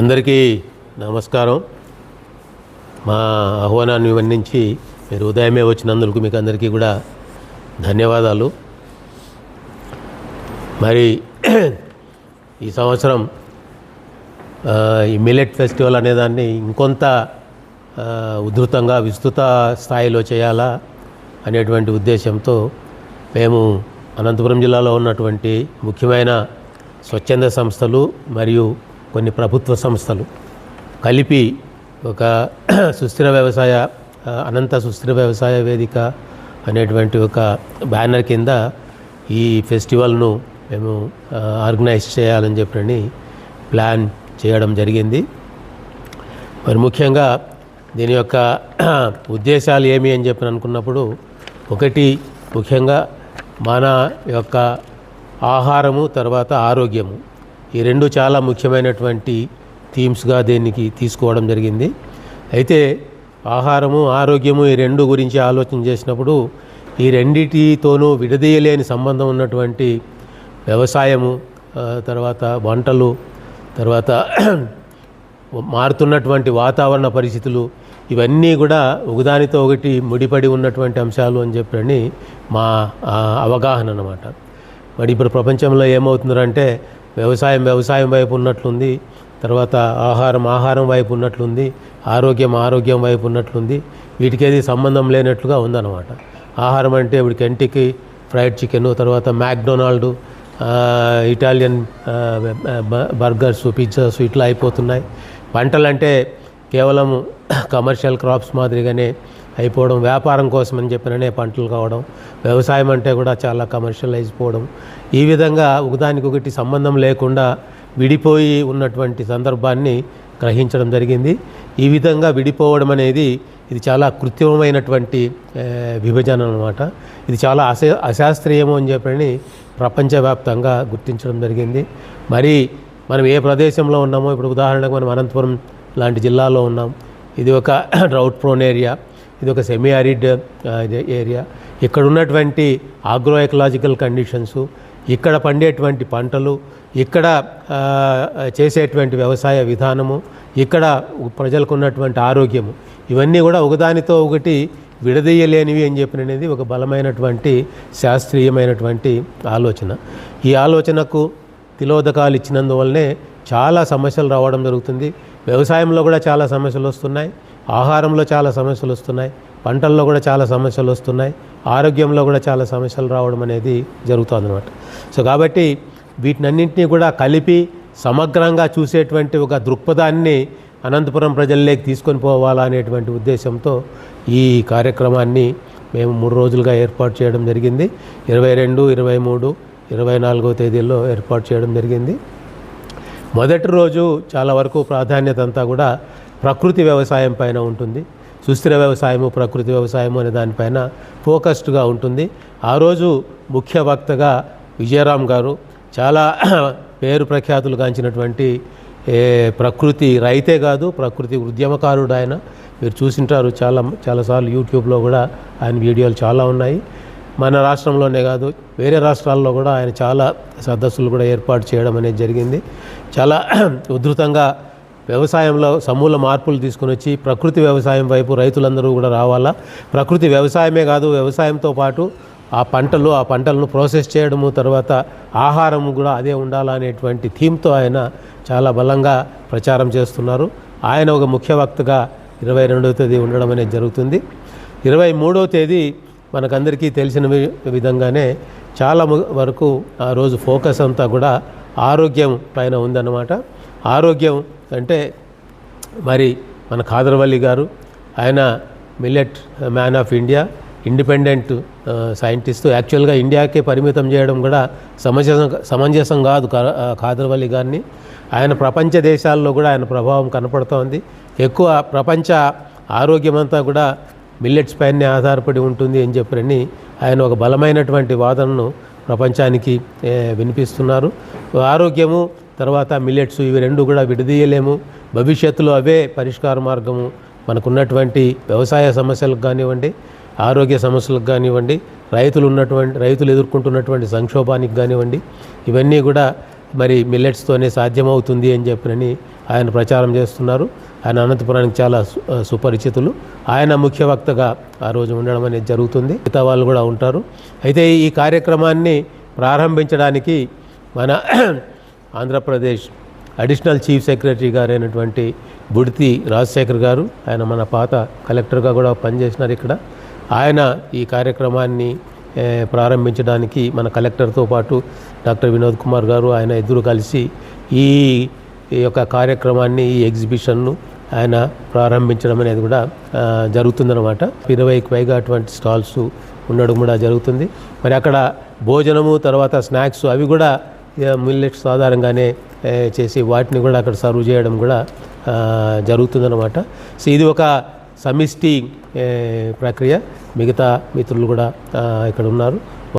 అందరికీ నమస్కారం. మా ఆహ్వానాన్ని వర్ణించి మీరు ఉదయమే వచ్చినందుకు మీకు అందరికీ కూడా ధన్యవాదాలు. మరి ఈ సంవత్సరం ఈ మిలెట్ ఫెస్టివల్ అనేదాన్ని ఇంకొంత ఉధృతంగా విస్తృత స్థాయిలో చేయాలా అనేటువంటి ఉద్దేశంతో మేము అనంతపురం జిల్లాలో ఉన్నటువంటి ముఖ్యమైన స్వచ్ఛంద సంస్థలు మరియు కొన్ని ప్రభుత్వ సంస్థలు కలిపి ఒక సుస్థిర వ్యవసాయ అనంత సుస్థిర వ్యవసాయ వేదిక అనేటువంటి ఒక బ్యానర్ కింద ఈ ఫెస్టివల్ను మేము ఆర్గనైజ్ చేయాలని చెప్పని ప్లాన్ చేయడం జరిగింది. మరి ముఖ్యంగా దీని యొక్క ఉద్దేశాలు ఏమి అని చెప్పి అనుకున్నప్పుడు ఒకటి ముఖ్యంగా మన యొక్క ఆహారము తర్వాత ఆరోగ్యము. ఈ రెండు చాలా ముఖ్యమైనటువంటి థీమ్స్గా దీనికి తీసుకోవడం జరిగింది. అయితే ఆహారము ఆరోగ్యము ఈ రెండు గురించి ఆలోచన చేసినప్పుడు ఈ రెండిటితోనూ విడదీయలేని సంబంధం ఉన్నటువంటి వ్యవసాయము తర్వాత వంటలు తర్వాత మారుతున్నటువంటి వాతావరణ పరిస్థితులు ఇవన్నీ కూడా ఒకదానితో ఒకటి ముడిపడి ఉన్నటువంటి అంశాలు అని చెప్పని మా అవగాహన అనమాట మరి ఇప్పుడు ప్రపంచంలో ఏమవుతున్నారంటే వ్యవసాయం వ్యవసాయం వైపు ఉన్నట్లుంది. తర్వాత ఆహారం ఆహారం వైపు ఉన్నట్లుంది. ఆరోగ్యం ఆరోగ్యం వైపు ఉన్నట్లుంది. వీటికేది సంబంధం లేనట్లుగా ఉందన్నమాట. ఆహారం అంటే ఇప్పుడు కెంటికి ఫ్రైడ్ చికెన్ తర్వాత మ్యాక్డొనాల్డ్ ఇటాలియన్ బర్గర్స్ పిజ్జాస్ ఇట్లా అయిపోతున్నాయి. పంటలంటే కేవలం కమర్షియల్ క్రాప్స్ మాదిరిగానే అయిపోవడం వ్యాపారం కోసం అని చెప్పిననే పంటలు కావడం వ్యవసాయం అంటే కూడా చాలా కమర్షియలైజ్ పోవడం. ఈ విధంగా ఒకదానికొకటి సంబంధం లేకుండా విడిపోయి ఉన్నటువంటి సందర్భాన్ని గ్రహించడం జరిగింది. ఈ విధంగా విడిపోవడం అనేది ఇది చాలా కృత్రిమమైనటువంటి విభజన అనమాట ఇది చాలా అశా అశాస్త్రీయము అని చెప్పని ప్రపంచవ్యాప్తంగా గుర్తించడం జరిగింది. మరి మనం ఏ ప్రదేశంలో ఉన్నామో ఇప్పుడు ఉదాహరణకు మనం అనంతపురం లాంటి జిల్లాలో ఉన్నాం. ఇది ఒక డ్రౌట్ ప్రోన్ ఏరియా ఇది ఒక సెమీ అరిడ్ ఏరియా ఇక్కడ ఉన్నటువంటి ఆగ్రో ఎకలాజికల్ కండిషన్స్ ఇక్కడ పండేటువంటి పంటలు ఇక్కడ చేసేటువంటి వ్యవసాయ విధానము ఇక్కడ ప్రజలకు ఉన్నటువంటి ఆరోగ్యము ఇవన్నీ కూడా ఒకదానితో ఒకటి విడదీయలేనివి అని చెప్పినది ఒక బలమైనటువంటి శాస్త్రీయమైనటువంటి ఆలోచన. ఈ ఆలోచనకు తిలోదకాలు ఇచ్చినందువల్లనే చాలా సమస్యలు రావడం జరుగుతుంది. వ్యవసాయంలో కూడా చాలా సమస్యలు వస్తున్నాయి. ఆహారంలో చాలా సమస్యలు వస్తున్నాయి. పంటల్లో కూడా చాలా సమస్యలు వస్తున్నాయి. ఆరోగ్యంలో కూడా చాలా సమస్యలు రావడం అనేది జరుగుతుందన్నమాట. సో కాబట్టి వీటినన్నింటినీ కూడా కలిపి సమగ్రంగా చూసేటువంటి ఒక దృక్పథాన్ని అనంతపురం ప్రజల్లోకి తీసుకొని పోవాలా అనేటువంటి ఉద్దేశంతో ఈ కార్యక్రమాన్ని మేము మూడు రోజులుగా ఏర్పాటు చేయడం జరిగింది. ఇరవై రెండు ఇరవై మూడు ఇరవై నాలుగో తేదీల్లో ఏర్పాటు చేయడం జరిగింది. మొదటి రోజు చాలా వరకు ప్రాధాన్యత అంతా కూడా ప్రకృతి వ్యవసాయం పైన ఉంటుంది. సుస్థిర వ్యవసాయము ప్రకృతి వ్యవసాయము అనే దానిపైన ఫోకస్డ్గా ఉంటుంది. ఆ రోజు ముఖ్య వక్తగా విజయరామ్ గారు చాలా పేరు ప్రఖ్యాతులు గాంచినటువంటి ప్రకృతి రైతే కాదు ప్రకృతి ఉద్యమకారుడు ఆయన. మీరు చూసింటారు చాలా చాలాసార్లు యూట్యూబ్లో కూడా ఆయన వీడియోలు చాలా ఉన్నాయి. మన రాష్ట్రంలోనే కాదు వేరే రాష్ట్రాల్లో కూడా ఆయన చాలా సదస్సులు కూడా ఏర్పాటు చేయడం అనేది జరిగింది. చాలా ఉధృతంగా వ్యవసాయంలో సమూల మార్పులు తీసుకుని వచ్చి ప్రకృతి వ్యవసాయం వైపు రైతులందరూ కూడా రావాలా? ప్రకృతి వ్యవసాయమే కాదు వ్యవసాయంతో పాటు ఆ పంటలు ఆ పంటలను ప్రాసెస్ చేయడము తర్వాత ఆహారం కూడా అదే ఉండాలా అనేటువంటి థీమ్తో ఆయన చాలా బలంగా ప్రచారం చేస్తున్నారు. ఆయన ఒక ముఖ్య వక్తగా ఇరవై రెండవ తేదీ ఉండడం అనేది జరుగుతుంది. ఇరవై మూడవ తేదీ మనకందరికీ తెలిసిన వి- విధంగానే చాలా వరకు ఆ రోజు ఫోకస్ అంతా కూడా ఆరోగ్యం పైన ఉందన్నమాట. ఆరోగ్యం అంటే మరి మన ఖాదర్వల్లి గారు ఆయన millet man of India independent scientist. యాక్చువల్గా ఇండియాకే పరిమితం చేయడం కూడా సమంజసం సమంజసం కాదు కా- ఖాదర్వల్లి గారిని. ఆయన ప్రపంచ దేశాల్లో కూడా ఆయన ప్రభావం కనపడుతోంది. ఎక్కువ ప్రపంచ ఆరోగ్యం అంతా కూడా మిల్లెట్స్ పైనే ఆధారపడి ఉంటుంది అని చెప్పని ఆయన ఒక బలమైనటువంటి వాదనను ప్రపంచానికి వినిపిస్తున్నారు. ఆరోగ్యము తర్వాత మిల్లెట్స్ ఇవి రెండు కూడా విడదీయలేము. భవిష్యత్తులో అవే పరిష్కార మార్గము. మనకున్నటువంటి వ్యవసాయ సమస్యలకు కానివ్వండి ఆరోగ్య సమస్యలకు కానివ్వండి రైతులు ఉన్నటువంటి రైతులు ఎదుర్కొంటున్నటువంటి సంక్షోభానికి కానివ్వండి ఇవన్నీ కూడా మరి మిల్లెట్స్తోనే సాధ్యమవుతుంది అని చెప్పినని ఆయన ప్రచారం చేస్తున్నారు. ఆయన అనంతపురానికి చాలా సుపరిచితులు. ఆయన ముఖ్య వక్తగా ఆ రోజు ఉండడం అనేది జరుగుతుంది. మిగతా వాళ్ళు కూడా ఉంటారు. అయితే ఈ కార్యక్రమాన్ని ప్రారంభించడానికి మన ఆంధ్రప్రదేశ్ అడిషనల్ చీఫ్ సెక్రటరీ గారైనటువంటి బుడితి రాజశేఖర్ గారు ఆయన మన పాత కలెక్టర్గా కూడా పనిచేసినారు ఇక్కడ. ఆయన ఈ కార్యక్రమాన్ని ప్రారంభించడానికి మన కలెక్టర్తో పాటు డాక్టర్ వినోద్ కుమార్ గారు ఆయన ఇద్దరు కలిసి ఈ ఈ యొక్క కార్యక్రమాన్ని ఈ ఎగ్జిబిషన్ను ఆయన ప్రారంభించడం అనేది కూడా జరుగుతుందన్నమాట. ఇరవైకి పైగా అటువంటి స్టాల్స్ ఉండడం కూడా జరుగుతుంది. మరి అక్కడ భోజనము తర్వాత స్నాక్స్ అవి కూడా మిల్లెట్స్ ఆధారంగానే చేసి వాటిని కూడా అక్కడ సర్వ్ చేయడం కూడా జరుగుతుందన్నమాట. సో ఇది ఒక సమిష్టి ప్రక్రియ మిగతా మిత్రులు కూడా ఇక్కడ ఉన్నారు.